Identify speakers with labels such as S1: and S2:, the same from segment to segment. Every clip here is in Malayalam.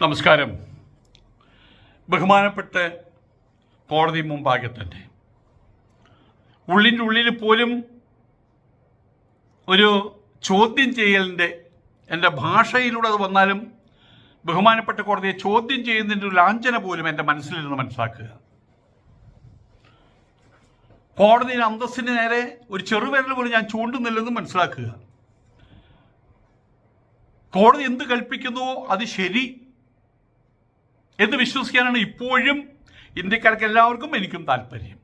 S1: നമസ്കാരം. ബഹുമാനപ്പെട്ട കോടതി മുമ്പാകെ തന്നെ ഉള്ളിന്റെ ഉള്ളിൽ പോലും ഒരു ചോദ്യം ചെയ്യലിന്റെ എന്റെ ഭാഷയിലൂടെ അത് വന്നാലും ബഹുമാനപ്പെട്ട കോടതിയെ ചോദ്യം ചെയ്യുന്നതിന്റെ ഒരു ലാഞ്ചന പോലും എന്റെ മനസ്സിൽ നിന്ന് മനസ്സിലാക്കുക. കോടതിയുടെ അന്തസ്സിന് നേരെ ഒരു ചെറുവിരൽ പോലും ഞാൻ ചൂണ്ടുന്നില്ലെന്ന് മനസ്സിലാക്കുക. കോടതി എന്ത് കൽപ്പിക്കുന്നുവോ അത് ശരി എന്ന് വിശ്വസിക്കാനാണ് ഇപ്പോഴും ഇന്ത്യക്കാർക്ക് എല്ലാവർക്കും എനിക്കും താല്പര്യം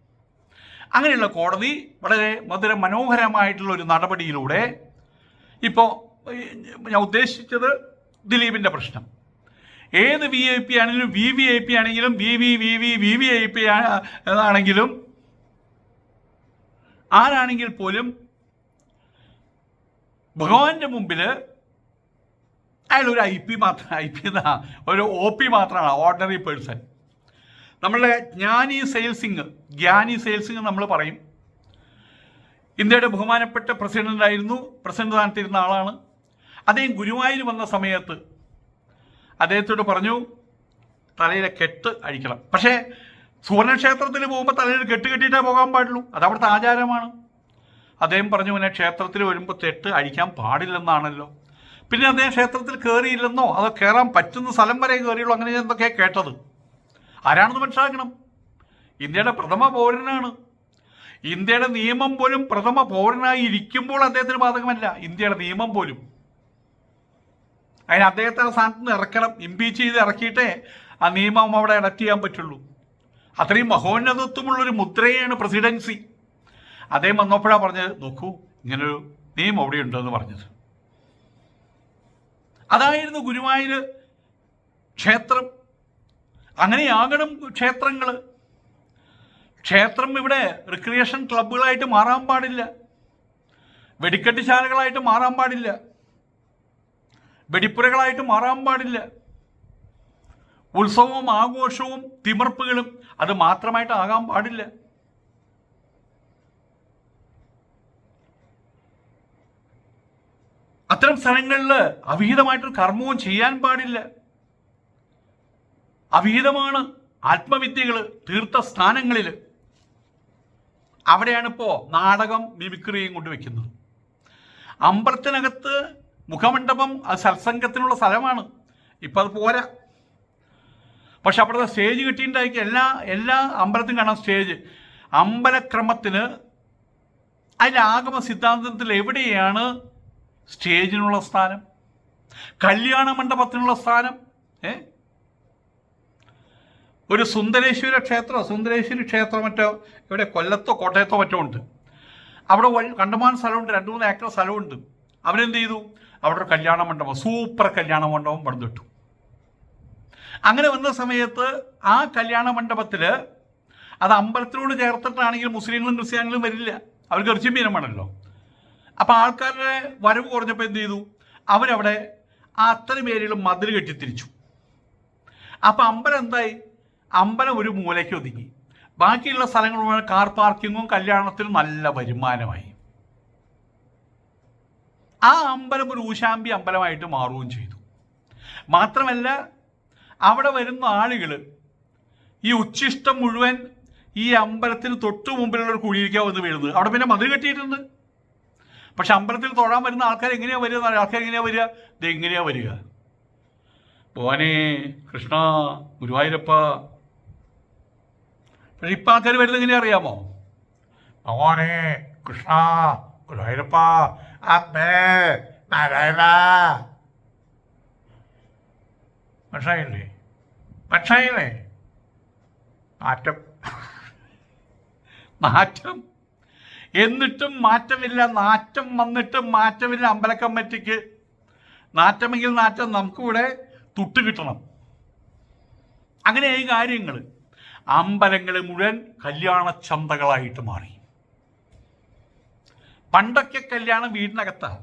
S1: അങ്ങനെയുള്ള കോടതി വളരെ മധുര മനോഹരമായിട്ടുള്ള ഒരു നടപടിയിലൂടെ ഇപ്പോൾ ഞാൻ ഉദ്ദേശിച്ചത് ദിലീപിന്റെ പ്രശ്നം. ഏത് വി ഐ പി ആണെങ്കിലും വി വി ഐ പി ആണെങ്കിലും V V V V V V I P ആണെങ്കിലും ആരാണെങ്കിൽ പോലും ഭഗവാന്റെ മുമ്പിൽ അയാൾ ഒരു ഐ പി മാത്രം ഐ പി എന്നാ ഒരു ഒ പി മാത്രമാണ് ഓർഡിനറി പേഴ്സൺ നമ്മളുടെ ജ്ഞാനി സെയിൽസിംഗ് ജ്ഞാനി സെയിൽസിംഗ് നമ്മൾ പറയും. ഇന്ത്യയുടെ ബഹുമാനപ്പെട്ട പ്രസിഡന്റായിരുന്നു പ്രസിഡന്റ് സ്ഥാനത്തിരുന്ന ആളാണ്. അദ്ദേഹം ഗുരുവായൂർ വന്ന സമയത്ത് അദ്ദേഹത്തോട് പറഞ്ഞു തലയിലെ കെട്ട് അഴിക്കണം. പക്ഷേ സുവർണക്ഷേത്രത്തിൽ പോകുമ്പോൾ തലയിൽ കെട്ട് കെട്ടിയിട്ടേ പോകാൻ പാടുള്ളൂ. അത് അവിടുത്തെ ആചാരമാണ്. അദ്ദേഹം പറഞ്ഞു പിന്നെ ക്ഷേത്രത്തിൽ വരുമ്പോൾ തെട്ട് അഴിക്കാൻ പാടില്ലെന്നാണല്ലോ. പിന്നെ അദ്ദേഹം ക്ഷേത്രത്തിൽ കയറിയില്ലെന്നോ അതോ കയറാൻ പറ്റുന്ന സ്ഥലം വരെ കയറിയുള്ളൂ അങ്ങനെ എന്തൊക്കെയാ കേട്ടത്? ആരാണെന്ന് മനസ്സിലാക്കണം. ഇന്ത്യയുടെ പ്രഥമ പൗരനാണ്. ഇന്ത്യയുടെ നിയമം പോലും പ്രഥമ പൗരനായി ഇരിക്കുമ്പോൾ അദ്ദേഹത്തിന് ബാധകമല്ല. ഇന്ത്യയുടെ നിയമം പോലും. അതിന് അദ്ദേഹത്തെ ആ സ്ഥാനത്ത് നിന്ന് ഇറക്കണം. ഇമ്പീച്ച് ചെയ്ത് ഇറക്കിയിട്ടേ ആ നിയമം അവിടെ അഡക്റ്റ് ചെയ്യാൻ പറ്റുള്ളൂ. അത്രയും മഹോന്നതത്വമുള്ളൊരു മുദ്രയാണ് പ്രസിഡൻസി അദ്ദേഹം വന്നപ്പോഴാണ് പറഞ്ഞത് നോക്കൂ ഇങ്ങനൊരു നിയമം അവിടെ ഉണ്ടെന്ന് പറഞ്ഞത്. അതായിരുന്നു ഗുരുവായൂർ ക്ഷേത്രം. അങ്ങനെയാകണം ക്ഷേത്രങ്ങൾ ക്ഷേത്രം ഇവിടെ റിക്രിയേഷൻ ക്ലബ്ബുകളായിട്ട് മാറാൻ പാടില്ല. വെടിക്കെട്ടുശാലകളായിട്ട് മാറാൻ പാടില്ല. വെടിപ്പുരകളായിട്ട് മാറാൻ പാടില്ല. ഉത്സവവും ആഘോഷവും തിമർപ്പുകളും അത് മാത്രമായിട്ട് ആകാൻ പാടില്ല. അത്തരം സ്ഥലങ്ങളിൽ അവിഹിതമായിട്ടൊരു കർമ്മവും ചെയ്യാൻ പാടില്ല. അവിഹിതമാണ് ആത്മവിദ്യകൾ തീർത്ഥ സ്ഥാനങ്ങളിൽ അവിടെയാണ് ഇപ്പോൾ നാടകം മിമിക്രിയും കൊണ്ട് വെക്കുന്നത്. അമ്പലത്തിനകത്ത് മുഖമണ്ഡപം അത് സത്സംഗത്തിനുള്ള സ്ഥലമാണ്. ഇപ്പം അത് പോരാ. പക്ഷെ അവിടുത്തെ സ്റ്റേജ് കിട്ടിയിട്ടുണ്ടായിരിക്കും എല്ലാ എല്ലാ അമ്പലത്തിനും കാണാം സ്റ്റേജ്. അമ്പലക്രമത്തിന് അതിന്റെ ആഗമ സിദ്ധാന്തത്തിൽ എവിടെയാണ് സ്റ്റേജിനുള്ള സ്ഥാനം കല്യാണ മണ്ഡപത്തിനുള്ള സ്ഥാനം ഏ? ഒരു സുന്ദരേശ്വര ക്ഷേത്രം സുന്ദരേശ്വരി ക്ഷേത്രം മറ്റോ ഇവിടെ കൊല്ലത്തോ കോട്ടയത്തോ മറ്റോ ഉണ്ട്. അവിടെ കണ്ടമാൻ സ്ഥലമുണ്ട് രണ്ട് മൂന്ന് ഏക്കർ സ്ഥലമുണ്ട്. അവരെന്ത് ചെയ്തു? അവിടെ ഒരു കല്യാണ മണ്ഡപം സൂപ്പർ കല്യാണ മണ്ഡപം പണിതിട്ടു. അങ്ങനെ വന്ന സമയത്ത് ആ കല്യാണ മണ്ഡപത്തിൽ അത് അമ്പലത്തിനോട് ചേർത്തിട്ടാണെങ്കിൽ മുസ്ലിങ്ങളും ക്രിസ്ത്യാനികളും വരില്ല. അവർക്ക് ഇറച്ചിയും മീനമാണല്ലോ അപ്പോൾ ആൾക്കാരുടെ വരവ് കുറഞ്ഞപ്പോൾ എന്ത് ചെയ്തു? അവരവിടെ അത്രയും പേരുകൾ മതിൽ കെട്ടിത്തിരിച്ചു അപ്പോൾ അമ്പലം എന്തായി? അമ്പലം ഒരു മൂലയ്ക്ക് ഒതുങ്ങി. ബാക്കിയുള്ള സ്ഥലങ്ങൾ കാർ പാർക്കിങ്ങും കല്യാണത്തിനും നല്ല വരുമാനമായി. ആ അമ്പലം ഒരു ഊശാമ്പി അമ്പലമായിട്ട് മാറുകയും ചെയ്തു. മാത്രമല്ല അവിടെ വരുന്ന ആളുകൾ ഈ ഉച്ചിഷ്ടം മുഴുവൻ ഈ അമ്പലത്തിന് തൊട്ടു മുമ്പിലുള്ള ഒരു വീഴുന്നത്. അവിടെ പിന്നെ മതിൽ കെട്ടിയിട്ടുണ്ട്. പക്ഷെ അമ്പലത്തിൽ തൊഴാൻ വരുന്ന ആൾക്കാർ എങ്ങനെയാ വരിക ആൾക്കാർ എങ്ങനെയാ വരിക? ഇത് എങ്ങനെയാ വരിക. ഭവാനെ കൃഷ്ണ ഗുരുവായൂരപ്പ. പക്ഷെ ഇപ്പം ആൾക്കാർ വരുന്നത് എങ്ങനെയാ അറിയാമോ? ഭഗവാനെ കൃഷ്ണ ഗുരുവായൂരപ്പ അമ്മേ നാരായണ. മനസ്സിലായില്ലേ? മനസ്സിലായില്ലേ? മാറ്റം. മാറ്റം. എന്നിട്ടും മാറ്റമില്ല നാറ്റം വന്നിട്ടും മാറ്റമില്ല അമ്പല കമ്മിറ്റിക്ക്. നാറ്റമെങ്കിൽ നാറ്റം നമുക്കിവിടെ തുട്ട് കിട്ടണം. അങ്ങനെയായി കാര്യങ്ങൾ അമ്പലങ്ങൾ മുഴുവൻ കല്യാണ ചന്തകളായിട്ട് മാറി. പണ്ടൊക്കെ കല്യാണം വീടിനകത്താണ്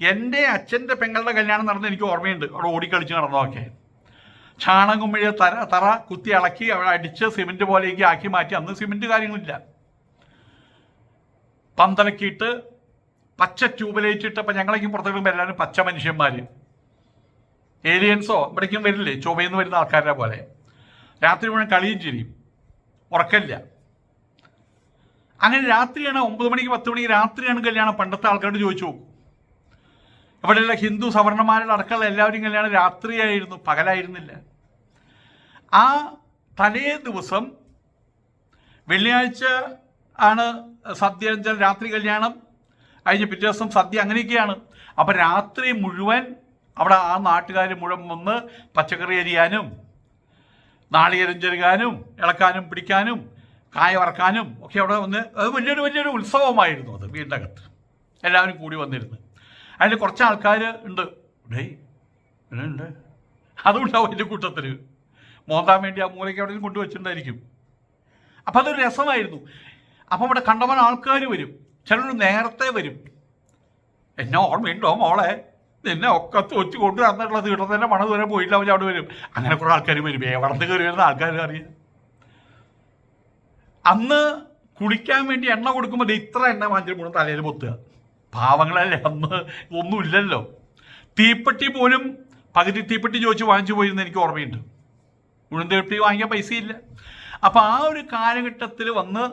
S1: എന്റെ അച്ഛന്റെ പെങ്ങളുടെ കല്യാണം നടന്ന് എനിക്ക് ഓർമ്മയുണ്ട്. അവിടെ ഓടിക്കളിച്ച് നടന്നതൊക്കെ. ചാണകം വഴി തറ തറ കുത്തി ഇളക്കി അവിടെ അടിച്ച് സിമെന്റ് പോലെയൊക്കെ ആക്കി മാറ്റി. അന്ന് സിമെന്റ് കാര്യങ്ങളില്ല. പന്തലക്കിയിട്ട് പച്ച ട്യൂബ് ലൈറ്റ് ഇട്ടപ്പോൾ ഞങ്ങളേക്കും പുറത്തേക്കും എല്ലാവരും പച്ച മനുഷ്യന്മാർ ഏലിയൻസോ ഇവിടേക്കും വരില്ലേ? ചൊവ്വയെന്ന് വരുന്ന ആൾക്കാരെ പോലെ. രാത്രി മുഴുവൻ കളിയും ചിരിയും. ഉറക്കമില്ല. അങ്ങനെ രാത്രിയാണ് ഒമ്പത് മണിക്ക് പത്ത് മണിക്ക് രാത്രിയാണ് കല്യാണം. പണ്ടത്തെ ആൾക്കാരോട് ചോദിച്ചു നോക്കും. ഇവിടെയുള്ള ഹിന്ദു സവർണന്മാരുടെ അടക്കമുള്ള എല്ലാവരും കല്യാണം രാത്രിയായിരുന്നു പകലായിരുന്നില്ല. ആ തലേ ദിവസം വെള്ളിയാഴ്ച ആണ് സദ്യ രാത്രി കല്യാണം. കഴിഞ്ഞ് പിറ്റേ ദിവസം സദ്യ അങ്ങനെയൊക്കെയാണ്. അപ്പം രാത്രി മുഴുവൻ അവിടെ ആ നാട്ടുകാർ മുഴുവൻ വന്ന് പച്ചക്കറി അരിയാനും നാളികേരം ചെരുകാനും ഇളക്കാനും പിടിക്കാനും കായ വറക്കാനും ഒക്കെ അവിടെ വന്ന് അത് വലിയൊരു വലിയൊരു ഉത്സവമായിരുന്നു അത് വീടിന്റെ അകത്ത് എല്ലാവരും കൂടി വന്നിരുന്നു. അതിൽ കുറച്ച് ആൾക്കാർ ഉണ്ട്. ഉണ്ട് അതുണ്ടാവും എന്റെ കൂട്ടത്തിൽ മോന്താൻ വേണ്ടി ആ മൂലയ്ക്ക് അവിടെ കൊണ്ടുവച്ചിട്ടുണ്ടായിരിക്കും. അപ്പം അതൊരു രസമായിരുന്നു. അപ്പം ഇവിടെ കണ്ടവൻ ആൾക്കാർ വരും. ചിലർ നേരത്തെ വരും. എന്നെ ഓർമ്മയുണ്ടോ മോളെ? നിന്നെ ഒക്കെ തോച്ചു കൊണ്ട് തന്നിട്ടുള്ള തീട്ടത്തിന്റെ പണം ദൂരം പോയില്ല അവൻ അവിടെ വരും. അങ്ങനെ കുറേ ആൾക്കാർ വരും. എവിടത്ത് കയറി വരുന്ന ആൾക്കാർ അറിയാം. അന്ന് കുളിക്കാൻ വേണ്ടി എണ്ണ കൊടുക്കുമ്പോൾ ഇത്ര എണ്ണ വാങ്ങിച്ചിട്ട് മുഴുവൻ തലയിൽ പൊത്തുക. പാവങ്ങളല്ലേ അന്ന് ഒന്നുമില്ലല്ലോ തീപ്പെട്ടി പോലും പകുതി തീപ്പെട്ടി ചോദിച്ച് വാങ്ങിച്ചു പോയിരുന്ന എനിക്ക് ഓർമ്മയുണ്ട്. ഉഴുന്തീപ്പെട്ടി തീപ്പെട്ടി വാങ്ങിക്കാൻ പൈസയില്ല. അപ്പോൾ ആ ഒരു കാലഘട്ടത്തിൽ വന്ന്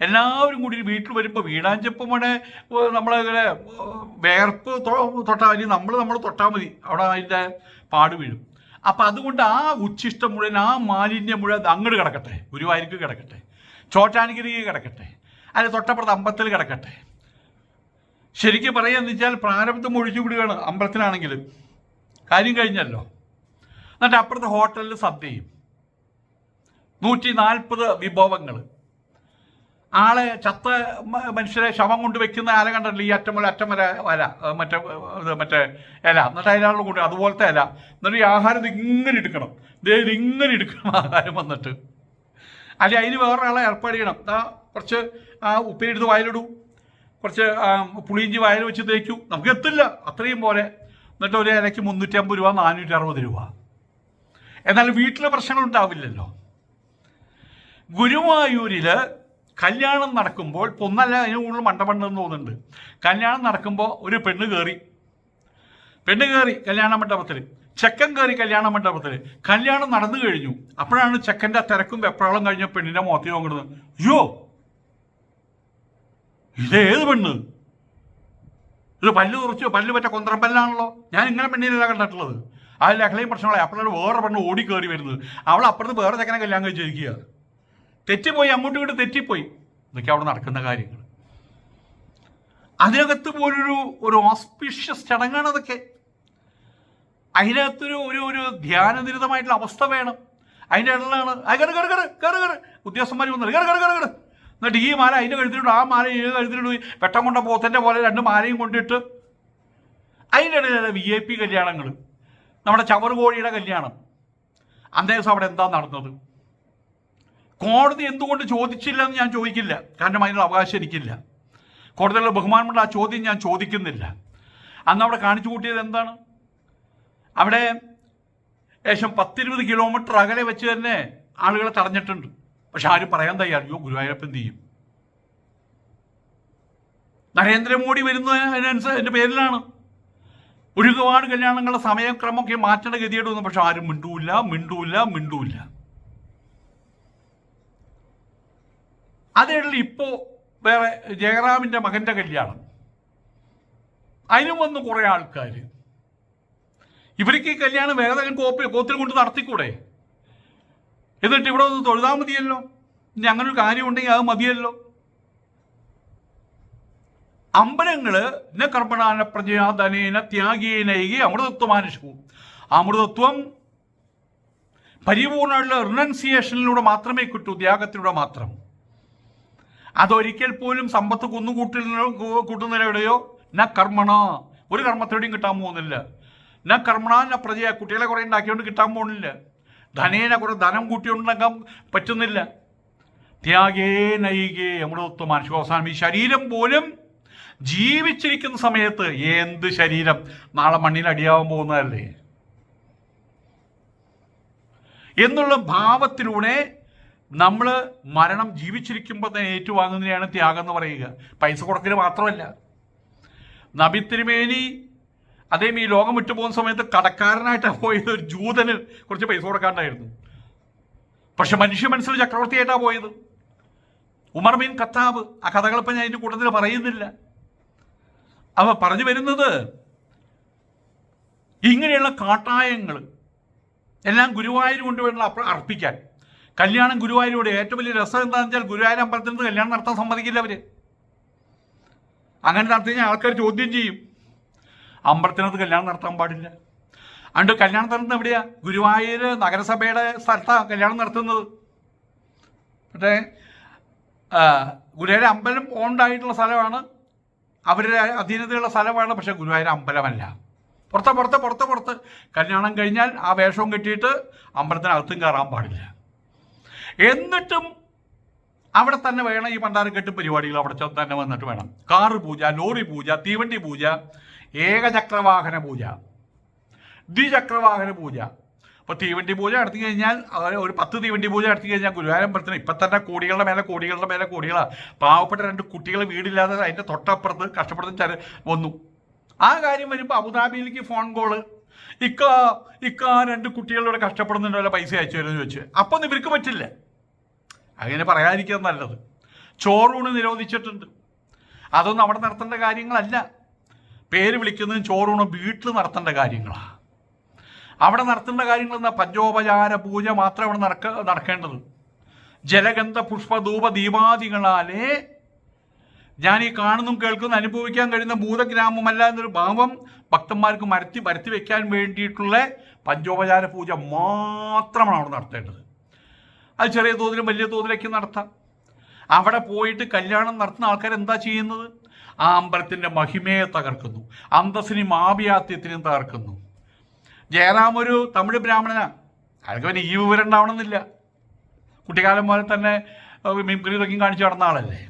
S1: എല്ലാവരും കൂടി വീട്ടിൽ വരുമ്പോൾ വീടാഞ്ചപ്പം അവിടെ നമ്മളിങ്ങനെ വേർപ്പ് തൊട്ടാൽ മതി. നമ്മൾ നമ്മൾ തൊട്ടാൽ മതി. അവിടെ അതിന്റെ പാട് വീഴും. അപ്പം അതുകൊണ്ട് ആ ഉച്ഛിഷ്ടം മുഴുവൻ ആ മാലിന്യം മുഴുവൻ അങ്ങോട്ട് കിടക്കട്ടെ. ഗുരുവായൂർക്ക് കിടക്കട്ടെ. ചോറ്റാനിഗിരിക്ക് കിടക്കട്ടെ. അല്ലെ തൊട്ടപ്പുറത്ത് അമ്പലത്തിൽ കിടക്കട്ടെ. ശരിക്കും പറയുകയെന്ന് വെച്ചാൽ പ്രാരബ്ധം ഒഴിച്ചു വിടുകയാണ് അമ്പലത്തിലാണെങ്കിലും. കാര്യം കഴിഞ്ഞല്ലോ. എന്നിട്ട് അപ്പുറത്തെ ഹോട്ടലിൽ സദ്യയും നൂറ്റി നാൽപ്പത് വിഭവങ്ങൾ ആളെ ചത്ത മനുഷ്യരെ ശവം കൊണ്ട് വെക്കുന്ന ആല കണ്ടല്ലോ ഈ അറ്റം മുതൽ അറ്റം വരെ വല മറ്റേ ഇത് മറ്റേ ഇല എന്നിട്ട് അതിനുള്ള കൂടി അതുപോലത്തെ ഇല. എന്നിട്ട് ഈ ആഹാരം ഇങ്ങനെ എടുക്കണം. ഇത് ഇങ്ങനെ എടുക്കണം ആഹാരം വന്നിട്ട്. അല്ലെ അതിന് വേറൊരാളെ ഏർപ്പാട് ചെയ്യണം. ആ കുറച്ച് ആ ഉപ്പിനെടുത്ത് വായിലിടൂ. കുറച്ച് പുളിയിഞ്ചി വായിൽ വെച്ച് തേക്കൂ. നമുക്ക് എത്തില്ല അത്രയും പോലെ. എന്നിട്ട് ഒരു ഇലയ്ക്ക് മുന്നൂറ്റി അമ്പത് രൂപ നാനൂറ്റി അറുപത് രൂപ. എന്നാൽ വീട്ടിലെ പ്രശ്നങ്ങൾ ഉണ്ടാവില്ലല്ലോ. ഗുരുവായൂരിൽ കല്യാണം നടക്കുമ്പോൾ പൊന്നല്ല അതിന് കൂടുതൽ മണ്ടപണ്ടെന്ന് തോന്നുന്നുണ്ട്. കല്യാണം നടക്കുമ്പോൾ ഒരു പെണ്ണ് കയറി പെണ്ണ് കയറി കല്യാണ മണ്ഡപത്തിൽ ചെക്കൻ കയറി കല്യാണ മണ്ഡപത്തിൽ കല്യാണം നടന്നു കഴിഞ്ഞു. അപ്പോഴാണ് ചെക്കന്റെ തിരക്കും വെപ്രാളം കഴിഞ്ഞ പെണ്ണിന്റെ മുഖത്തിൽ നോക്കുന്നത്. അയ്യോ! ഇതേത് പെണ്ണ്? ഇത് പല്ല് തുറച്ചു? പല്ല് പറ്റ കൊന്തരം പല്ലാണല്ലോ? ഞാൻ ഇങ്ങനെ പെണ്ണിനല്ല കണ്ടിട്ടുള്ളത്. ആ ലഹളയും പ്രശ്നങ്ങളെ അപ്പോഴാണ് വേറെ പെണ്ണ് ഓടി കയറി വരുന്നത്. അവൾ അപ്പുറത്ത് വേറെ ചെക്കനെ കല്യാണം കഴിച്ചിരിക്കുക തെറ്റിപ്പോയി അങ്ങോട്ടും ഇങ്ങോട്ട് തെറ്റിപ്പോയി. ഇതൊക്കെ അവിടെ നടക്കുന്ന കാര്യങ്ങൾ അതിനകത്ത് പോലൊരു ഒരു ഓസ്പിഷ്യസ് ചടങ്ങാണ് അതൊക്കെ. അതിനകത്തൊരു ഒരു ഒരു ധ്യാനനിരതമായിട്ടുള്ള അവസ്ഥ വേണം. അതിന്റെ ഇടയിലാണ് കയറി കയറി കയറി കയറി കയറി ഉദ്യോഗസ്ഥന്മാർ വന്നത് കയറി കയറി കയറി കയറി എന്നിട്ട് ഈ മാല അതിന്റെ കഴുത്തിലിടും ആ മാല ഈ കഴുത്തിലിടും? വെട്ടം കൊണ്ട പോത്തന്റെ പോലെ രണ്ട് മാലയും കൊണ്ടിട്ട് അതിന്റെ ഇടയിലാണ് വി ഐ പി കല്യാണങ്ങൾ നമ്മുടെ ചവറുകോഴിയുടെ കല്യാണം. അന്നേ ദിവസം അവിടെ എന്താ നടന്നത്? കോടതി എന്തുകൊണ്ട് ചോദിച്ചില്ല എന്ന് ഞാൻ ചോദിക്കില്ല. കാരണം അതിനുള്ള അവകാശം എനിക്കില്ല. കോടതിയിലുള്ള ബഹുമാനമുള്ള ആ ചോദ്യം ഞാൻ ചോദിക്കുന്നില്ല. അന്ന് അവിടെ കാണിച്ചു കൂട്ടിയത് എന്താണ്? അവിടെ ഏകദേശം പത്തിരുപത് കിലോമീറ്റർ അകലെ വെച്ച് തന്നെ ആളുകളെ തടഞ്ഞിട്ടുണ്ട്. പക്ഷെ ആരും പറയാൻ തയ്യാറിയോ ഗുരുവായൂരപ്പൻ എന്ത് ചെയ്യും? നരേന്ദ്രമോദി വരുന്നതിനനുസരിച്ച് പേരിലാണ്. ഒരുപാട് കല്യാണങ്ങളുടെ സമയക്രമമൊക്കെ മാറ്റേണ്ട ഗതിയുടെ വന്നു. പക്ഷെ ആരും മിണ്ടൂല്ല മിണ്ടൂല്ല മിണ്ടൂല്ല അതിനിടയിൽ ഇപ്പോൾ വേറെ ജയറാമിന്റെ മകന്റെ കല്യാണം. അതിനും വന്ന് കുറേ ആൾക്കാർ ഇവർക്ക് ഈ കല്യാണം വേറെ കോപ്പി കോത്തിൽ കൊണ്ട് നടത്തിക്കൂടെ? എന്നിട്ട് ഇവിടെ ഒന്ന് തൊഴുതാൽ മതിയല്ലോ? ഇനി അങ്ങനെ ഒരു കാര്യം ഉണ്ടെങ്കിൽ അത് മതിയല്ലോ? അമ്പലങ്ങൾ ന കർമ്മണാന പ്രജയാധനേന ത്യാഗീനൈകി അമൃതത്വമാനുഷവും അമൃതത്വം പരിപൂർണമുള്ള റിനൻസിയേഷനിലൂടെ മാത്രമേ കിട്ടൂ ത്യാഗത്തിലൂടെ മാത്രം. അതൊരിക്കൽ പോലും സമ്പത്ത് കുന്നുകൂട്ടുന്ന കൂട്ടുന്നവരെവിടെയോ? ന കർമ്മണ. ഒരു കർമ്മത്തിലൂടെയും കിട്ടാൻ പോകുന്നില്ല. ന കർമ്മണ ന പ്രജയ. കുട്ടികളെ കുറെ ഉണ്ടാക്കിയോണ്ട് കിട്ടാൻ പോകുന്നില്ല. ധനേന കുറെ ധനം കൂട്ടിയോണ്ടാക്കാൻ പറ്റുന്നില്ല. ത്യാഗേ നൈകേ. അമൃതത്വ മാനുഷിക അവസാനം ഈ ശരീരം പോലും ജീവിച്ചിരിക്കുന്ന സമയത്ത് എന്ത് ശരീരം? നാളെ മണ്ണിൽ അടിയാവാൻ പോകുന്നതല്ലേ? എന്നുള്ള ഭാവത്തിലൂടെ നമ്മൾ മരണം ജീവിച്ചിരിക്കുമ്പോൾ തന്നെ ഏറ്റുവാങ്ങുന്നതിനെയാണ് ത്യാഗം എന്ന് പറയുക. പൈസ കൊടുക്കൽ മാത്രമല്ല. നബി തിരുമേനി അതേം ഈ ലോകം വിട്ടുപോകുന്ന സമയത്ത് കടക്കാരനായിട്ടാണ് പോയത് ഒരു ജൂതന് കുറച്ച് പൈസ കൊടുക്കാണ്ടായിരുന്നു. പക്ഷെ മനുഷ്യ മനസ്സിൽ ചക്രവർത്തിയായിട്ടാണ് പോയത്. ഉമർ ബിൻ ഖത്താബ് ആ കഥകളിപ്പം ഞാൻ അതിന്റെ കൂട്ടത്തിൽ പറയുന്നില്ല. അവ പറഞ്ഞു വരുന്നത് ഇങ്ങനെയുള്ള കാട്ടായങ്ങൾ എല്ലാം ഗുരുവായൂർ കൊണ്ടുവരണം അർപ്പിക്കാൻ. കല്യാണം ഗുരുവായൂരോട്. ഏറ്റവും വലിയ രസം എന്താണെന്ന് വെച്ചാൽ ഗുരുവായൂർ അമ്പലത്തിൽ നിന്ന് കല്യാണം നടത്താൻ സമ്മതിക്കില്ല അവർ അങ്ങനെ നടത്തി കഴിഞ്ഞാൽ ആൾക്കാർ ചോദ്യം ചെയ്യും. അമ്പലത്തിനകത്ത് കല്യാണം നടത്താൻ പാടില്ല. അണ്ട് കല്യാണം നടത്തുന്നത് എവിടെയാ? ഗുരുവായൂർ നഗരസഭയുടെ സ്ഥലത്താണ് കല്യാണം നടത്തുന്നത്. പക്ഷേ ഗുരുവായൂർ അമ്പലം ഓണ്ടായിട്ടുള്ള സ്ഥലമാണ്. അവരുടെ അധീനതയുള്ള സ്ഥലമാണ് പക്ഷേ ഗുരുവായൂർ അമ്പലമല്ല. പുറത്ത് പുറത്ത് പുറത്ത് പുറത്ത്. കല്യാണം കഴിഞ്ഞാൽ ആ വേഷവും കെട്ടിയിട്ട് അമ്പലത്തിനകത്തും കയറാൻ പാടില്ല. എന്നിട്ടും അവിടെ തന്നെ വേണം ഈ പണ്ടാരക്കെട്ട് പരിപാടികൾ അവിടെ തന്നെ വന്നിട്ട് വേണം. കാറ് പൂജ ലോറി പൂജ തീവണ്ടി പൂജ ഏകചക്രവാഹന പൂജ ദ്വിചക്രവാഹന പൂജ. അപ്പോൾ തീവണ്ടി പൂജ നടത്തി കഴിഞ്ഞാൽ ഒരു പത്ത് തീവണ്ടി പൂജ നടത്തി കഴിഞ്ഞാൽ ഗുരുവായൂരമ്പലത്തിന് ഇപ്പം തന്നെ കോടികളുടെ മേലെ കോടികളുടെ മേലെ കോടികളാണ് പാവപ്പെട്ട രണ്ട് കുട്ടികൾ വീടില്ലാതെ അതിന്റെ തൊട്ടപ്പുറത്ത് കഷ്ടപ്പെടുന്ന വന്നു. ആ കാര്യം വരുമ്പോൾ അബുദാബിയിലേക്ക് ഫോൺ കോൾ ഇക്ക ഇക്ക രണ്ട് കുട്ടികളുടെ കഷ്ടപ്പെടുന്നുണ്ടല്ലോ പൈസ അയച്ചു തരുമെന്ന് ചോദിച്ചു. അപ്പം ഇവർക്ക് പറ്റില്ല. അങ്ങനെ പറയാതിരിക്കുക നല്ലത്. ചോറൂണ് നിരോധിച്ചിട്ടുണ്ട്. അതൊന്നും അവിടെ നടത്തേണ്ട കാര്യങ്ങളല്ല. പേര് വിളിക്കുന്നതും ചോറൂണും വീട്ടിൽ നടത്തേണ്ട കാര്യങ്ങളാണ് അവിടെ നടത്തേണ്ട കാര്യങ്ങൾ എന്താ? പഞ്ചോപചാര പൂജ മാത്രം അവിടെ നടക്ക നടക്കേണ്ടത്. ജലഗന്ധ പുഷ്പധൂപ ദീപാദികളാലേ ഞാൻ ഈ കാണുന്നതും കേൾക്കുന്ന അനുഭവിക്കാൻ കഴിയുന്ന ഭൂതഗ്രാമമല്ല എന്നൊരു ഭാവം ഭക്തന്മാർക്ക് മരത്തി വരുത്തി വെക്കാൻ വേണ്ടിയിട്ടുള്ള പഞ്ചോപചാര പൂജ മാത്രമാണ് അവിടെ നടത്തേണ്ടത്. അത് ചെറിയ തോതിലും വലിയ തോതിലൊക്കെ നടത്താം. അവിടെ പോയിട്ട് കല്യാണം നടത്തുന്ന ആൾക്കാർ എന്താ ചെയ്യുന്നത്? ആ അമ്പലത്തിന്റെ മഹിമയെ തകർക്കുന്നു. അന്തസ്സിനെയും ആഭിയാത്യത്തിനെയും തകർക്കുന്നു. ജയറാം ഒരു തമിഴ് ബ്രാഹ്മണനാണ് അയാൾക്ക് പിന്നെ ഈ വിവരം ഉണ്ടാവണമെന്നില്ല. കുട്ടിക്കാലം പോലെ തന്നെ മിമിക്രി കാണിച്ചു നടന്ന ആളല്ലേ.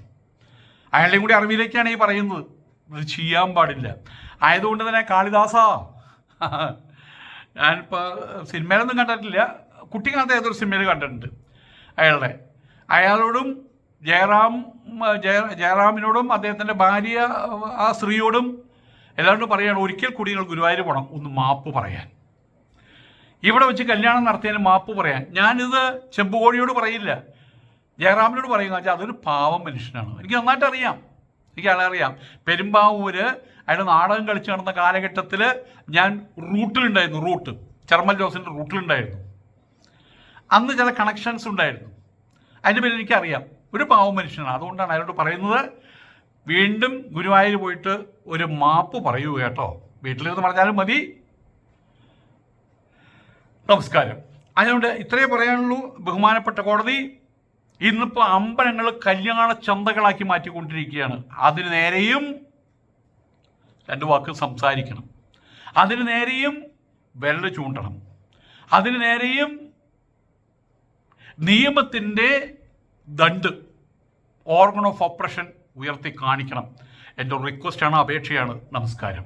S1: അയാളുടെയും കൂടി അറിവിലേക്കാണ് ഈ പറയുന്നത്. ഇത് ചെയ്യാൻ പാടില്ല. ആയതുകൊണ്ട് തന്നെ കാളിദാസ. ഞാനിപ്പോൾ സിനിമയിലൊന്നും കണ്ടിട്ടില്ല. കുട്ടിക്കാലത്ത് ഏതൊരു സിനിമയിൽ കണ്ടിട്ടുണ്ട്. അയാളുടെ. അയാളോടും ജയറാം ജയ ജയറാമിനോടും അദ്ദേഹത്തിന്റെ ഭാര്യ ആ സ്ത്രീയോടും എല്ലാവരോടും പറയുകയാണ് ഒരിക്കൽ കൂടി നിങ്ങൾ ഗുരുവായൂർ പോകണം ഒന്ന് മാപ്പ് പറയാൻ. ഇവിടെ വെച്ച് കല്യാണം നടത്തിയതിന് മാപ്പ് പറയാൻ. ഞാനിത് ചെമ്പുകോഴിയോട് പറയില്ല. ജയറാമിനോട് പറയുക വെച്ചാൽ അതൊരു പാവം മനുഷ്യനാണ്. എനിക്ക് നന്നായിട്ട് അറിയാം. എനിക്ക് അറിയാം. പെരുമ്പാവൂര് അയാളുടെ നാടകം കളിച്ച് നടന്ന കാലഘട്ടത്തിൽ ഞാൻ റൂട്ടിലുണ്ടായിരുന്നു റൂട്ട്. ചെർമൽ ജോസിന്റെ റൂട്ടിലുണ്ടായിരുന്നു. അന്ന് ചില കണക്ഷൻസ് ഉണ്ടായിരുന്നു. അതിന്റെ പേരിൽ എനിക്കറിയാം. ഒരു പാവം മനുഷ്യനാണ്. അതുകൊണ്ടാണ് അയാളോട് പറയുന്നത് വീണ്ടും ഗുരുവായൂർ പോയിട്ട് ഒരു മാപ്പ് പറയൂ കേട്ടോ. വീട്ടിലിരുന്ന് പറഞ്ഞാലും മതി. നമസ്കാരം. അതുകൊണ്ട് ഇത്രയേ പറയാനുള്ളൂ. ബഹുമാനപ്പെട്ട കോടതി ഇന്നിപ്പോൾ അമ്പലങ്ങൾ കല്യാണ ചന്തകളാക്കി മാറ്റിക്കൊണ്ടിരിക്കുകയാണ്. അതിന് നേരെയും രണ്ട് വാക്ക് സംസാരിക്കണം. അതിന് നേരെയും വിരൽ ചൂണ്ടണം. അതിന് നേരെയും നിയമത്തിന്റെ ദണ്ട് ഓർഗൺ ഓഫ് ഓപ്പറേഷൻ ഉയർത്തി കാണിക്കണം. എന്റെ റിക്വസ്റ്റാണ് അപേക്ഷയാണ്. നമസ്കാരം.